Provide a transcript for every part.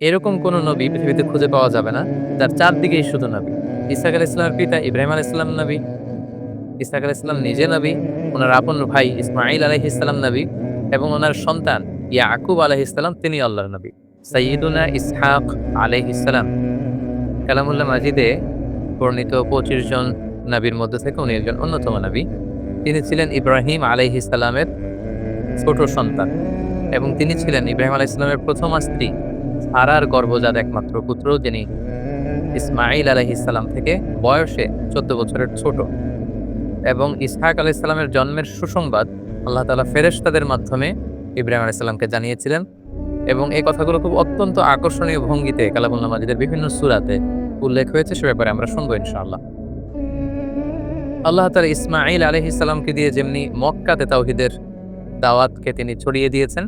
এরকম কোন নবী পৃথিবীতে খুঁজে পাওয়া যাবে না, যার চারদিকেই শুধু নবী। ইসাক আল ইসলামের পিতা ইব্রাহিম আল ইসলাম নবী ইসাক আল ইসলাম নিজে নবী, ওনার আপন ভাই ইসমাইল আলহ ইসলাম নবী, এবং ওনার সন্তান ইয়াকুব আলহ ইসলাম তিনি আল্লাহর নবী। সৈয়দুনা ইসহাক আলহ ইসলাম কালামুল্লাহ মাজিদে বর্ণিত পঁচিশ জন নবীর মধ্যে থেকে উনি একজন অন্যতম নবী। তিনি ছিলেন ইব্রাহিম আলহ ইসলামের ছোট সন্তান, এবং তিনি ছিলেন ইব্রাহিম আলাহ ইসলামের প্রথম স্ত্রী। সারার গর্ভজাত একমাত্র পুত্র, যিনি ইসমাইল আলহ ইসলাম থেকে বয়সে চোদ্দ বছরের ছোট। এবং ইসহাক আলাহ ইসলামের জন্মের সুসংবাদ আল্লাহ তালা ফেরেশতাদের মাধ্যমে ইব্রাহিম আলাহ ইসলামকে জানিয়েছিলেন। এবং এই কথাগুলো খুব অত্যন্ত আকর্ষণীয় ভঙ্গিতে কালাবুল্লাহ মাজিদের বিভিন্ন সুরাতে উল্লেখ হয়েছে, সে ব্যাপারে আমরা শুনব ইনশাআল্লাহ। আল্লাহ তালা ইসমাইল আলহ ইসলামকে দিয়ে যেমনি মক্কাতে তাওহিদের দাওয়াতকে তিনি ছড়িয়ে দিয়েছেন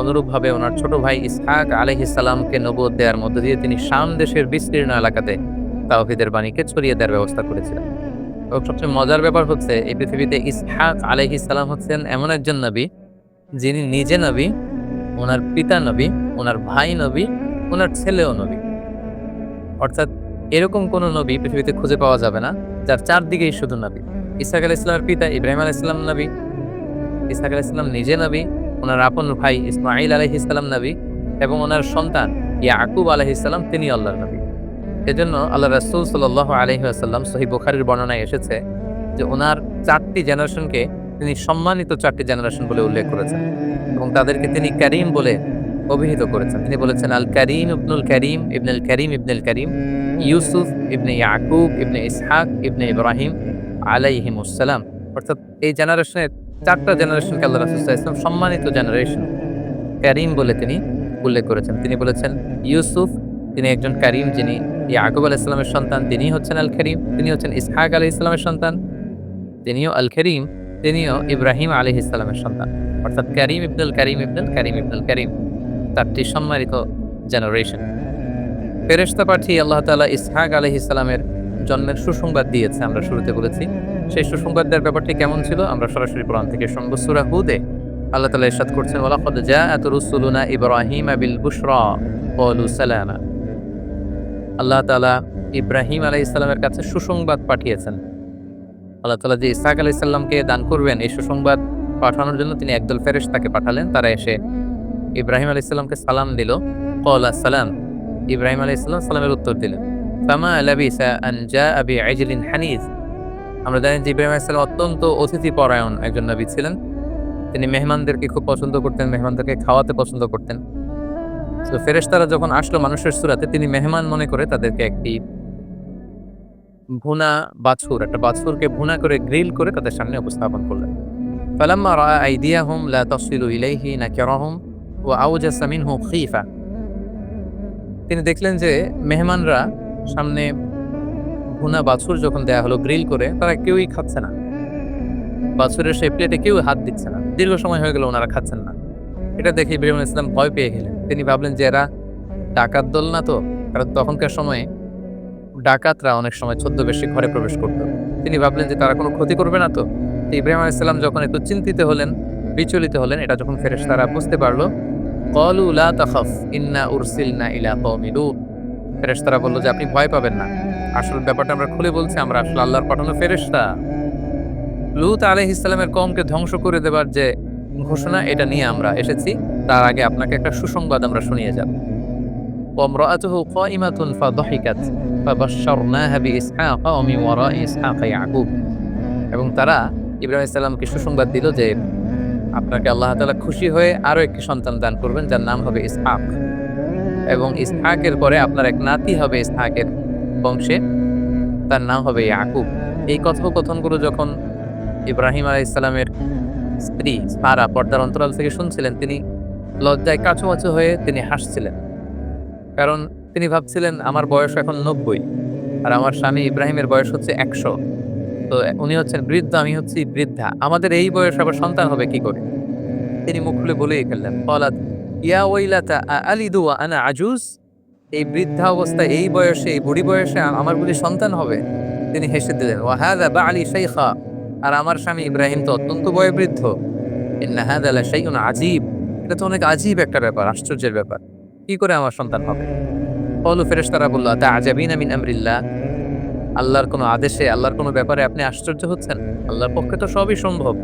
অনুরূপভাবে ওনার ছোট ভাই ইসহাক আলহ ইসলামকে নবদ দেওয়ার মধ্য দিয়ে তিনি শাম দেশের বিস্তীর্ণ এলাকাতে তাওহিদের বাণীকে ছড়িয়ে দেওয়ার ব্যবস্থা করেছিলেন। এবং সবচেয়ে মজার ব্যাপার হচ্ছে, এই পৃথিবীতে ইসহাক আলহ ইসলাম হচ্ছেন এমন একজন নবী, যিনি নিজে নবী, ওনার পিতা নবী, ওনার ভাই নবী, ওনার ছেলেও নবী। অর্থাৎ এরকম কোন নবী পৃথিবীতে খুঁজে পাওয়া যাবে না, যার চারদিকেই শুধু নবী। ইসাক আল ইসলামের পিতা ইব্রাহিম আল ইসলাম নবী ইসাক আল ইসলাম নিজে নবী ওনার আপন ভাই ইসমাইল আলহ ইসলাম নবী এবং ওনার সন্তান ইয়াকুব আলহ ইসলাম তিনি আল্লাহর নবী। এজন্য আল্লাহ রাসুল সাল আলহি আসাল্লাম সহি বুখারির বর্ণনায় এসেছে যে ওনার চারটি জেনারেশনকে তিনি সম্মানিত চারটি জেনারেশন বলে উল্লেখ করেছেন এবং তাদেরকে তিনি করিম বলে অভিহিত করেছেন। তিনি বলেছেন, আল করিম ইবনুল করিম ইবনুল করিম ইবনুল করিম, ইউসুফ ইবনে ইয়াকুব ইবনে ইসহাক ইবনে ইব্রাহিম আলাইহিমুসালাম অর্থাৎ এই জেনারেশনের চারটা জেনারেশনকে আল্লাহ রাসুল ইসলাম সম্মানিত জেনারেশন করিম বলে তিনি উল্লেখ করেছেন। তিনি বলেছেন ইউসুফ তিনি একজন করিম যিনি ইয়াকুব আলাহ ইসলামের সন্তান তিনি হচ্ছেন আল করিম তিনি হচ্ছেন ইসহাক আলহ ইসলামের সন্তান, তিনিও আল করিম তিনিও ইব্রাহিম আলহ ইসলামের সন্তান। অর্থাৎ করিম ইবনুল করিম ইবনুল করিম ইবনুল করিম চারটি সম্মানিত জেনারেশন ফেরেস্তা পাঠিয়ে আল্লাহ তালা ইসহাক আলহ ইসলামের জন্মের সুসংবাদ দিয়েছে, আমরা শুরুতে বলেছি। সেই সুসংবাদ দেওয়ার ব্যাপারটি কেমন ছিল? আমরা সরাসরি কোরআন থেকে শুনব সুরা হুদে। আল্লাহ তালা ইরশাদ করছেন জাআত রুসুলুনা ইব্রাহিম বিল বুশরা। সালামা। আল্লাহ তাআলা ইব্রাহিম আলাইহিস সালামের কাছে সুসংবাদ পাঠিয়েছেন। আল্লাহ তাআলা যে ইসাক আলাইহিস সালামকে দান করবেন, এই সুসংবাদ পাঠানোর জন্য তিনি একদল ফেরেশ তাকে পাঠালেন। তারা এসে ইব্রাহিম আলাইহিস সালামকে সালাম দিল। ক্বালা, সালাম। ইব্রাহিম আলাইহিস সালাম সালামের উত্তর দিলেন, ফামা লাবিসা আন জাআ বিআজলিন হানিজ। আমরা জানি যে ইব্রাহিম আলাইহিস অত্যন্ত অতিথি পরায়ণ একজন নবী ছিলেন। তিনি মেহমানদেরকে খুব পছন্দ করতেন, মেহমানদেরকে খাওয়াতে পছন্দ করতেন। তো ফেরেশতারা যখন আসলো মানুষের সুরাতে, তিনি মেহমান মনে করে তাদেরকে একটি ভুনা বাছুর, একটা বাছুরকে ভুনা করে, গ্রিল করে তাদের সামনে উপস্থাপন করলেন। ফালাম্মা রাআ আইদিয়াহুম লা তাসিলু ইলাইহি নাকিরাহুম ওয়া আওজাসা মিনহু খীফা। তিনি দেখলেন যে মেহমানরা সামনে ভুনা বাছুর যখন দেয়া হলো গ্রিল করে, তারা কেউই খাচ্ছে না। বাছুরের সেই প্লেটে কেউ হাত দিচ্ছে না। দীর্ঘ সময় হয়ে গেল ওনারা খাচ্ছেন না। এটা দেখে ইব্রাহিম ইসলাম ভয় পেয়ে গেলেন। তিনি ভাবলেন যে এরা ডাকাত দল না তো, কারণ তখনকার সময়ে ডাকাতরা অনেক সময় ছদ্মবেশে ঘরে প্রবেশ করত। তিনি ভাবলেন যে তারা কোনো ক্ষতি করবে না তো। ইব্রাহিম আলাইহিস সালাম যখন একটু চিন্তিত হলেন, বিচলিত হলেন, এটা যখন ফেরেশতারা বুঝতে পারল কলু লা তাখাফ, ইন্না উরসিলনা ইলা কওমি লূত। ফেরেশতারা বলল যে আপনি ভয় পাবেন না আসল ব্যাপারটা আমরা খুলে বলছি আমরা আসলে আল্লাহর পাঠানো ফেরেশতা লুত আলহ ইসলামের কমকে ধ্বংস করে দেবার যে ঘোষণা এটা নিয়ে আমরা এসেছি তার আগে আপনাকে একটা সুসংবাদ আমরা শুনিয়ে যাব وامرأته قائمة فضحكت فبشرناها بإسحاق ومن وراء إسحاق يعقوب এবং তারা ইব্রাহিম ইসলামকে সুসংবাদ দিল যে আপনাকে আল্লাহ তাআলা খুশি হয়ে আরো একটি সন্তান দান করবেন যার নাম হবে ইসহাক এবং ইসহাকের পরে আপনার এক নাতি হবে ইসহাকের বংশে। তার নাম হবে ইয়াকুব। এই কথোপকথনগুলো যখন ইব্রাহিম আলাহ ইসলামের স্ত্রী সারা পর্দার অন্তরাল থেকে শুনছিলেন, তিনি লজ্জায় কাছুমাছু হয়ে তিনি হাসছিলেন। কারণ তিনি ভাবছিলেন, আমার বয়স এখন নব্বই আর আমার স্বামী ইব্রাহিমের বয়স হচ্ছে একশো। তো উনি হচ্ছেন বৃদ্ধ, আমি হচ্ছি বৃদ্ধা। আমাদের এই বয়স আবার সন্তান হবে কি করে? তিনি মুখ খুলে বলেই ফেললেন ফলাদ ইয়া ওইলাতা আলিদু আনা আজুজ। এই বৃদ্ধা অবস্থায় এই বয়সে, এই বুড়ি বয়সে আমার বুড়ি সন্তান হবে। তিনি হেসে দিলেন ওয়াহাদা বা আলী শাইখা। আর আমার স্বামী ইব্রাহিম তো অত্যন্ত বয়োবৃদ্ধ। ইন্না হাদা লা শাইউন আজীব এটা তো অনেক আজীব একটা ব্যাপার, আশ্চর্যের ব্যাপার। কি করে আমার সন্তান হবে? কলু ফেরেশতারা বলল তা আজাবিন আমিন আমরিল্লাহ? আল্লাহর কোনো আদেশে, আল্লাহর কোনো ব্যাপারে আপনি আশ্চর্য হচ্ছেন? আল্লাহর পক্ষে তো সবই সম্ভব।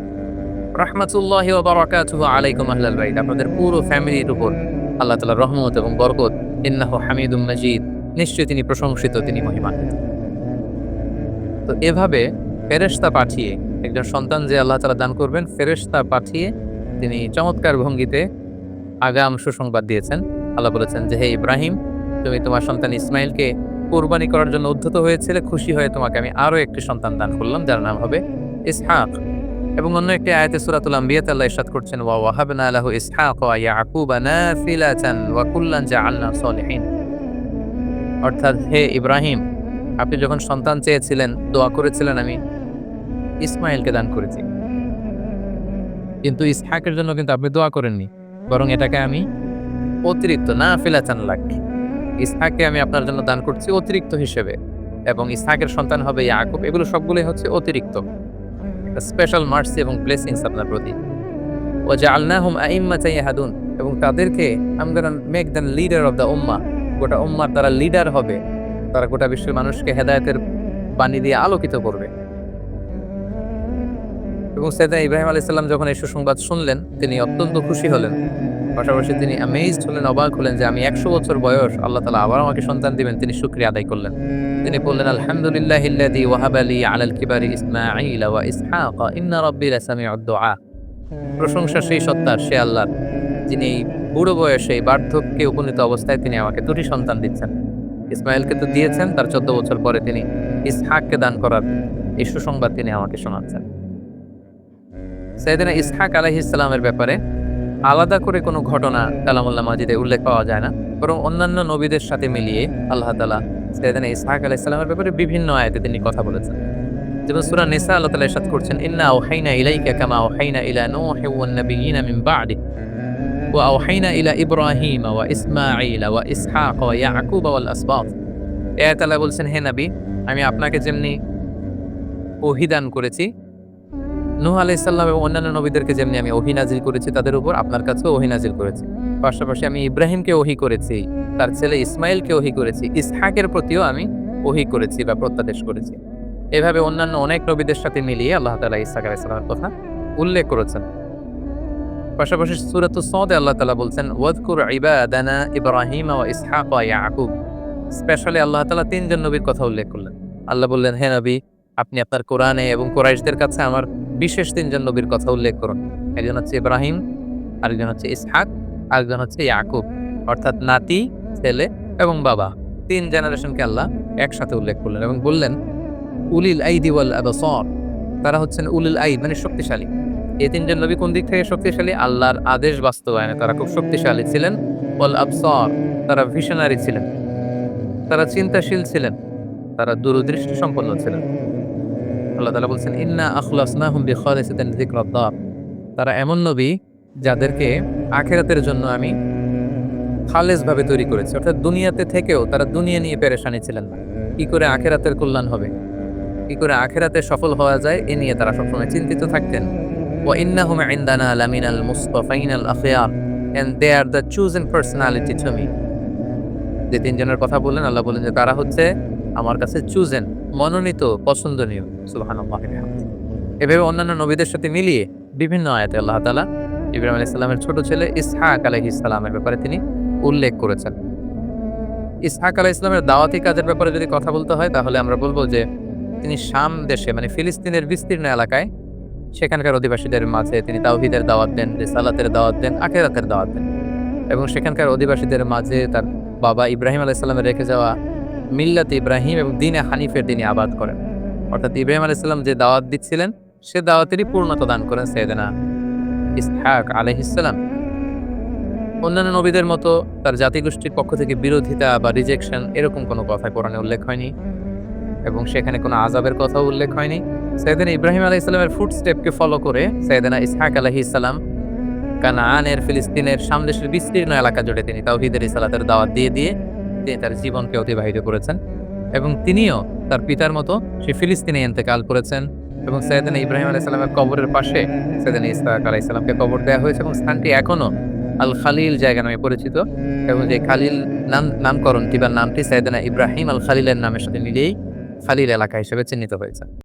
রাহমাতুল্লাহি বারাকাতুহু আলাইকুম আহলাল বাইত। আপনাদের পুরো ফ্যামিলির উপর আল্লাহ তাআলার রহমত এবং বরকত। ইন্নাহু হামিদুম মাজিদ। নিশ্চয়ই তিনি প্রশংসিত, তিনি মহিমান্বিত। তো এভাবে ফেরেশতা পাঠিয়ে একজন সন্তান যে আল্লাহ তাআলা দান করবেন, ফেরেশতা পাঠিয়ে তিনি চমৎকার ভঙ্গিতে আগাম সুসংবাদ দিয়েছেন। আল্লাহ বলেছেন যে, হে ইব্রাহিম, তুমি তোমার সন্তান ইসমাইলকে কোরবানি করার জন্য উদ্ধত হয়েছিলে। খুশি হয়ে তোমাকে আমি আরও একটি সন্তান দান করলাম, যার নাম হবে ইসহাক। এবং অন্য একটি আয়াতে সূরাতুল আম্বিয়াতে আল্লাহ ইরশাদ করছেন, ওয়া ওয়াহাবনা লাহু ইসহাক ওয়া ইয়াকুবা নাফিলাতান ওয়া কুল্লান জাআলনা অর্থাৎ, হে ইব্রাহিম, আপনি যখন সন্তান চেয়েছিলেন, দোয়া করেছিলেন আমি ইসমাইলকে দান করেছি। কিন্তু ইসহাকের জন্য কিন্তু আপনি দোয়া করেননি, বরং এটাকে আমি অতিরিক্ত না ফিলাচান লাগবে ইসহাককে আমি আপনার জন্য দান করছি অতিরিক্ত হিসেবে। এবং ইসহাকের সন্তান হবে ইয়াকুব, এগুলো সবগুলোই হচ্ছে অতিরিক্ত। একটা স্পেশাল মার্সি এবং ব্লেসিংস আপনার প্রতি। ও যে আল্লাহম আইম্মা চাই হাদুন এবং তাদেরকে আম make the leader of the উম্মা গোটা উম্মার তারা লিডার হবে। তারা গোটা বিশ্বের মানুষকে হেদায়তের বাণী দিয়ে আলোকিত করবে। এবং সেদিন ইব্রাহিম আলাইসাল্লাম যখন এই সুসংবাদ শুনলেন, তিনি অত্যন্ত খুশি হলেন। পাশাপাশি তিনি অ্যামেজড হলেন, অবাক হলেন যে আমি একশো বছর বয়স, আল্লাহ তালা আবার আমাকে সন্তান দিবেন, তিনি শুক্রিয়া আদায় করলেন। তিনি বললেন, আলহামদুলিল্লাহ ইল্লাযী ওয়াহাবা লি আলাল কিবারি ইসমাঈল ওয়া ইসহাক, ইন্না রাব্বি লাসামিউদ দুআ। প্রশংসা সেই সত্তার, সে আল্লাহর, যিনি এই বুড়ো বয়সে বার্ধক্যে উপনীত অবস্থায় তিনি আমাকে দুটি সন্তান দিচ্ছেন। ইসমাইলকে তো দিয়েছেন, তার চোদ্দ বছর পরে তিনি ইসহাককে দান করার এই সুসংবাদ তিনি আমাকে শোনাচ্ছেন। সাইদিনা ইসহাক আলাইহিসসালামের ব্যাপারে আলাদা করে কোনো ঘটনা কালামুল্লাহ মাজিদে উল্লেখ পাওয়া যায় না, বরং অন্যান্য নবীদের সাথে মিলিয়ে আল্লাহ তালা সৈয়দানা ইসহাক আলাইসাল্লামের ব্যাপারে বিভিন্ন আয়াতে তিনি কথা বলেছেন। যেমন সুরা নিসা আল্লাহ তাআলা ইরশাদ করছেন, ইন্না আওহাইনা ইলাইকা কামা আওহাইনা ইলা নূহি ওয়ান নাবিয়িনা মিন বা'দি ইসমাঈল ওয়া ইসহাক ওয়া ইয়াকুব ওয়াল আসবাত এ আল্লাহ বলছেন, হে নবী, আমি আপনাকে যেমনি ওহী দান করেছি নূহ আলাইসাল্লাম এবং অন্যান্য নবীদেরকে যেমনি আমি ওহি নাজিল করেছি, তাদের উপর আপনার কাছেও ওহি নাজিল করেছি। পাশাপাশি আমি ইব্রাহিমকে ওহি করেছি, তার ছেলে ইসমাইলকে ওহি করেছি, ইসহাকের প্রতিও আমি ওহি করেছি বা প্রত্যাদেশ করেছি। এভাবে অন্যান্য অনেক নবীদের সাথে মিলিয়ে আল্লাহ তালা ইসহাক আলাইসাল্লামের কথা উল্লেখ করেছেন। পাশাপাশি সুরাত সদে আল্লাহ তালা বলছেন ওয়াদকুর ইবাদানা ইব্রাহিম ওয়া ইসহাক ইয়াকুব। স্পেশালি আল্লাহ তালা তিনজন নবীর কথা উল্লেখ করলেন। আল্লাহ বললেন, হে নবী আপনি আপনার কোরআনে এবং কোরাইশদের কাছে আমার বিশেষ তিনজন নবীর কথা উল্লেখ করুন। একজন হচ্ছে ইব্রাহিম, আরেকজন হচ্ছে ইসহাক, আরেকজন হচ্ছে ইয়াকুব। অর্থাৎ নাতি, ছেলে এবং বাবা। তিন জেনারেশনকে আল্লাহ একসাথে উল্লেখ করলেন এবং বললেন, উলিল আইদি ওয়াল আবসর। তারা হচ্ছেন উলিল আইদ মানে শক্তিশালী। এই তিনজন নবী কোন দিক থেকে শক্তিশালী? আল্লাহর আদেশ বাস্তবায়নে তারা খুব শক্তিশালী ছিলেন। ওয়াল আবসর, তারা ভিশনারি ছিলেন। তারা চিন্তাশীল ছিলেন। তারা দূরদৃষ্টি সম্পন্ন ছিলেন। আল্লাহ তালা বলছেন, ইন্না আখলাসনাহুম বিখালিসাতিন যিকরাদ্দার তারা এমন নবী যাদেরকে আখেরাতের জন্য আমি খালেজ ভাবে তৈরি করেছি। অর্থাৎ দুনিয়াতে থেকেও তারা দুনিয়া নিয়ে পেরেশানি ছিলেন না। কি করে আখেরাতের কল্যাণ হবে? কি করে আখেরাতে সফল হওয়া যায়? এ নিয়ে তারা সবসময় চিন্তিত থাকতেন। ওয়া ইন্নাহুম ইনদানা লামিনাল মুস্তাফাইনাল আখিয়ার and they are the chosen personality to me যে তিনজনের কথা বললেন, আল্লাহ বললেন যে তারা হচ্ছে? আমার কাছে চুজেন মনোনীত, পছন্দনীয়, সুবহানাল্লাহ এভাবে অন্যান্য নবীদের সাথে মিলিয়ে বিভিন্ন আয়াতে আল্লাহ তাআলা ইব্রাহিম আলাইহিস সালামের ছোট ছেলে ইসহাক আলাইহিস সালামের ব্যাপারে তিনি উল্লেখ করেছেন। ইসহাক আলাইহিস সালামের দাওয়াতি কাজের ব্যাপারে যদি কথা বলতে হয়, তাহলে আমরা বলব যে তিনি শাম দেশে মানে ফিলিস্তিনের বিস্তীর্ণ এলাকায়, সেখানকার অধিবাসীদের মাঝে তিনি তাওহীদের দাওয়াত দেন, রিসালাতের দাওয়াত দেন, আখেরাতের দাওয়াত দেন। এবং সেখানকার অধিবাসীদের মাঝে তার বাবা ইব্রাহিম আলাইহিস রেখে যাওয়া মিল্লাত ইব্রাহিম এবং দিনে হানিফের তিনি আবাদ করেন। অর্থাৎ ইব্রাহিম আলাইসাল্লাম যে দাওয়াত দিচ্ছিলেন, সে দাওয়াতেরই পূর্ণতা দান করেন সৈয়দনা ইসহাক আলহিসাল্লাম অন্যান্য নবীদের মতো তার জাতিগোষ্ঠীর পক্ষ থেকে বিরোধিতা বা রিজেকশন এরকম কোনো কথা কোরআনে উল্লেখ হয়নি এবং সেখানে কোনো আজাবের কথাও উল্লেখ হয়নি। সৈয়দিনা ইব্রাহিম আলাহ ইসলামের ফুড স্টেপকে ফলো করে সৈয়দিনা ইসহাক আলহি ইসলাম কানানের, ফিলিস্তিনের সামদেশের বিস্তীর্ণ এলাকা জুড়ে তিনি তাওহিদের ইসালাতের দাওয়াত দিয়ে দিয়ে তিনি তার জীবনকে অতিবাহিত করেছেন এবং তিনিও তার পিতার মতো সে ফিলিস্তিনে ইন্তেকাল করেছেন এবং সৈয়দিন ইব্রাহিম আলাইসালামের কবরের পাশে সৈয়দিন আলাহ আলাইসালামকে কবর দেওয়া হয়েছে এবং স্থানটি এখনও আল খালিল জায়গা নামে পরিচিত এবং যে খালিল নাম নামকরণটি বা নামটি সৈয়দিনা ইব্রাহিম আল খালিলের নামের সাথে মিলেই খালিল এলাকা হিসেবে চিহ্নিত হয়েছে।